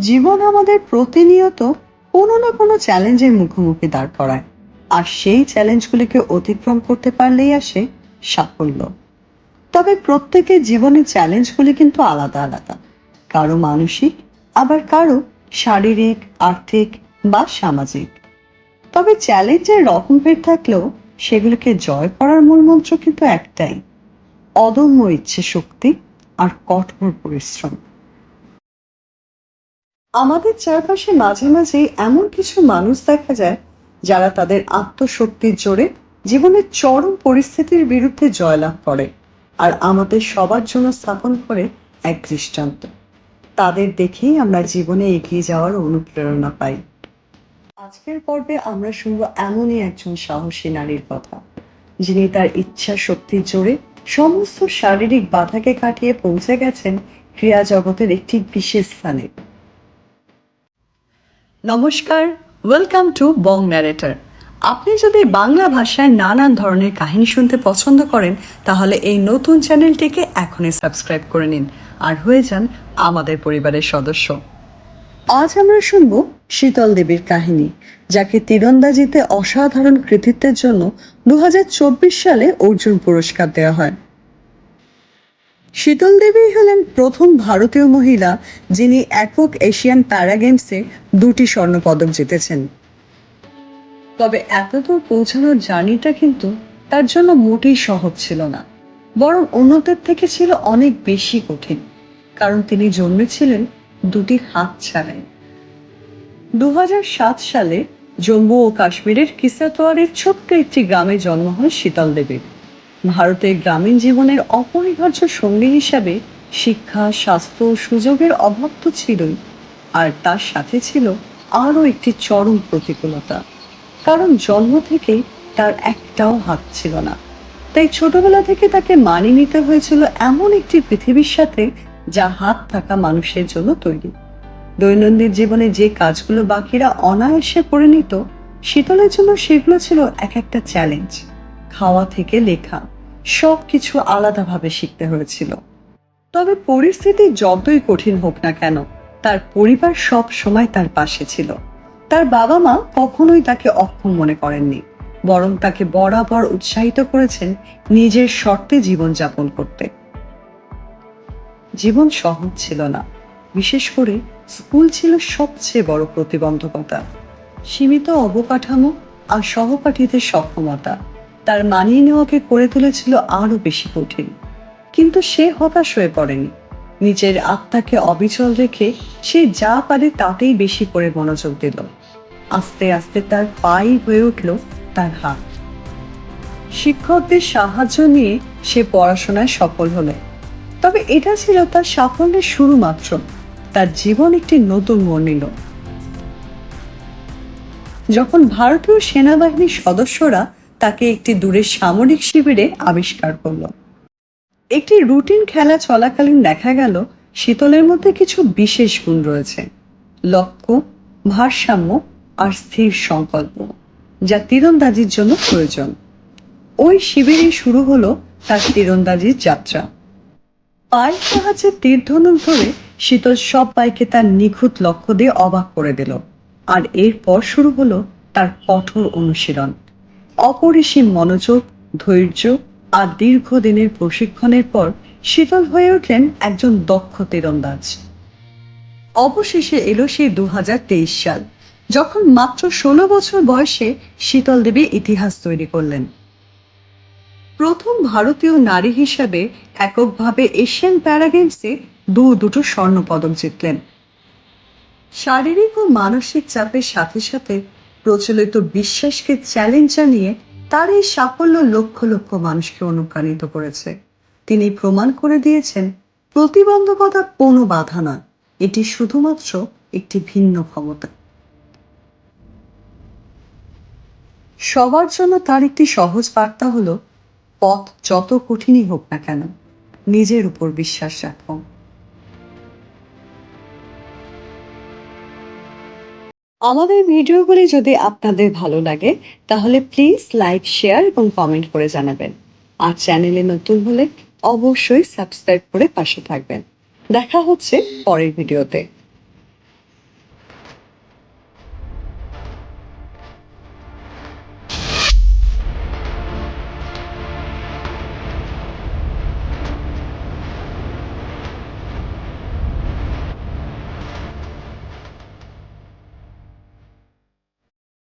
জীবন আমাদের প্রতিনিয়ত কোনো না কোনো চ্যালেঞ্জের মুখোমুখি দাঁড় করায়। আর সেই চ্যালেঞ্জগুলিকে অতিক্রম করতে পারলেই আসে সাফল্য। তবে প্রত্যেকের জীবনের চ্যালেঞ্জগুলি কিন্তু আলাদা আলাদা। কারও মানসিক, আবার কারও শারীরিক, আর্থিক বা সামাজিক। তবে চ্যালেঞ্জের রকম রকমভেদ থাকলেও সেগুলোকে জয় করার মূল মন্ত্র কিন্তু একটাই। অদম্য ইচ্ছে শক্তি আর কঠোর পরিশ্রম। আমাদের চারপাশে মাঝে মাঝে এমন কিছু মানুষ দেখা যায় যারা তাদের আত্মশক্তির জোরে জীবনের চরম পরিস্থিতির বিরুদ্ধে জয়লাভ করে আর আমাদের সবার জন্য স্থাপন করে এক দৃষ্টান্ত। তাদের দেখেই আমরা জীবনে এগিয়ে যাওয়ার অনুপ্রেরণা পাই। আজকের পর্বে আমরা শুনব এমনই একজন সাহসী নারীর কথা, যিনি তার ইচ্ছা শক্তির জোরে সমস্ত শারীরিক বাধাকে কাটিয়ে পৌঁছে গেছেন ক্রিয়া জগতের একটি বিশেষ স্থানে। নমস্কার ওয়েলকাম টু বং ন্যারেটার আপনি যদি বাংলা ভাষায় নানান ধরনের কাহিনী শুনতে পছন্দ করেন, তাহলে এই নতুন চ্যানেলটিকে এখনই সাবস্ক্রাইব করে নিন। আর হয়ে যান আমাদের পরিবারের সদস্য। আজ আমরা শুনব শীতল দেবীর কাহিনী, যাকে তীরন্দাজিতে অসাধারণ কৃতিত্বের জন্য দু হাজার চব্বিশ সালে অর্জুন পুরস্কার দেওয়া হয়। শীতল দেবী হলেন প্রথম ভারতীয় মহিলা যিনি একক এশিয়ান প্যারা গেমসে দুটি স্বর্ণপদক জিতেছেন। তবে এতদূর পৌঁছানোর জার্নিটা কিন্তু তার জন্য মোটেই সহজ ছিল না। বরং অন্যদের থেকে ছিল অনেক বেশি কঠিন, কারণ তিনি জন্মেছিলেন দুটি হাত ছাড়াই। দু হাজার সাত সালে জম্মু ও কাশ্মীরের কিসাতোয়ারের ছোট্ট একটি গ্রামে জন্ম হয় শীতল দেবীর ভারতের গ্রামীণ জীবনের অপরিহার্য সঙ্গী হিসাবে শিক্ষা, স্বাস্থ্য সুযোগের অভাব তো ছিলই। আর তার সাথে ছিল আরও একটি চরম প্রতিকূলতা। কারণ জন্ম থেকেই তার একটাও হাত ছিল না। তাই ছোটবেলা থেকে তাকে মানিয়ে নিতে হয়েছিল এমন একটি পৃথিবীর সাথে যা হাত থাকা মানুষের জন্য তৈরি। দৈনন্দিন জীবনে যে কাজগুলো বাকিরা অনায়াসে করে নিত, শীতলের জন্য সেগুলো ছিল এক একটা চ্যালেঞ্জ খাওয়া থেকে লেখা সব কিছু আলাদাভাবে শিখতে হয়েছিল। তবে পরিস্থিতি যতই কঠিন হোক না কেন, তার পরিবার সব সময় তার পাশে ছিল। তার বাবা মা কখনোই তাকে অক্ষম মনে করেননি, বরং তাকে বরাবর উৎসাহিত করেছেন নিজের শর্তে জীবনযাপন করতে। জীবন সহজ ছিল না, বিশেষ করে স্কুল ছিল সবচেয়ে বড় প্রতিবন্ধকতা। সীমিত অবকাঠামো আর সহপাঠীদের সক্ষমতা। তার মানিয়ে নেওয়াকে করে তুলেছিল আরও বেশি কঠিন। কিন্তু সে হতাশ হয়ে পড়েনি। নিজের আত্মাকে অবিচল রেখে সে যা পারে তাতেই বেশি করে মনোযোগ দিল। আস্তে আস্তে তার পাই হয়ে উঠল তার হাত। শিক্ষকদের সাহায্য নিয়ে সে পড়াশোনায় সফল হলো। তবে এটা ছিল তার সাফল্যের শুরু মাত্র। তার জীবন একটি নতুন মোড় নিল। যখন ভারতীয় সেনাবাহিনীর সদস্যরা তাকে একটি দূরের সামরিক শিবিরে আবিষ্কার করল। একটি রুটিন খেলা চলাকালীন দেখা গেল, শীতলের মধ্যে কিছু বিশেষ গুণ রয়েছে। লক্ষ্য, ভারসাম্য আর স্থির সংকল্প, যা তীরন্দাজির জন্য প্রয়োজন। ওই শিবিরে শুরু হলো তার তীরন্দাজির যাত্রা। পায়ের সাহায্যে তীর ধনুক ধরে শীতল সব পাইকে তার নিখুঁত লক্ষ্য দিয়ে অবাক করে দিল। আর এরপর শুরু হলো তার কঠোর অনুশীলন। অপরিসীম মনোযোগ, ধৈর্য আর দীর্ঘদিনের প্রশিক্ষণের পর শীতল হয়ে উঠলেন একজন দক্ষ তীরন্দাজ। অবশেষে এলো সেই দু হাজার তেইশ সাল, যখন মাত্র ষোলো বছর বয়সে শীতল দেবী ইতিহাস তৈরি করলেন। প্রথম ভারতীয় নারী হিসাবে এককভাবে এশিয়ান প্যারা গেমসে দু দুটো স্বর্ণ পদক জিতলেন। শারীরিক ও মানসিক চাপের সাথে সাথে প্রচলিত বিশ্বাসকে চ্যালেঞ্জ জানিয়ে তার এই সাফল্য লক্ষ লক্ষ মানুষকে অনুপ্রাণিত করেছে। তিনি প্রমাণ করে দিয়েছেন, প্রতিবন্ধকতা কোনো বাধা নয়, এটি শুধুমাত্র একটি ভিন্ন ক্ষমতা। সবার জন্য তার একটি সহজ বার্তা হলো, পথ যত কঠিনই হোক না কেন, নিজের উপর বিশ্বাস রাখো আমাদের ভিডিওগুলি যদি আপনাদের ভালো লাগে, তাহলে প্লিজ লাইক শেয়ার এবং কমেন্ট করে জানাবেন। আর চ্যানেলে নতুন হলে অবশ্যই সাবস্ক্রাইব করে পাশে থাকবেন। দেখা হচ্ছে পরের ভিডিওতে।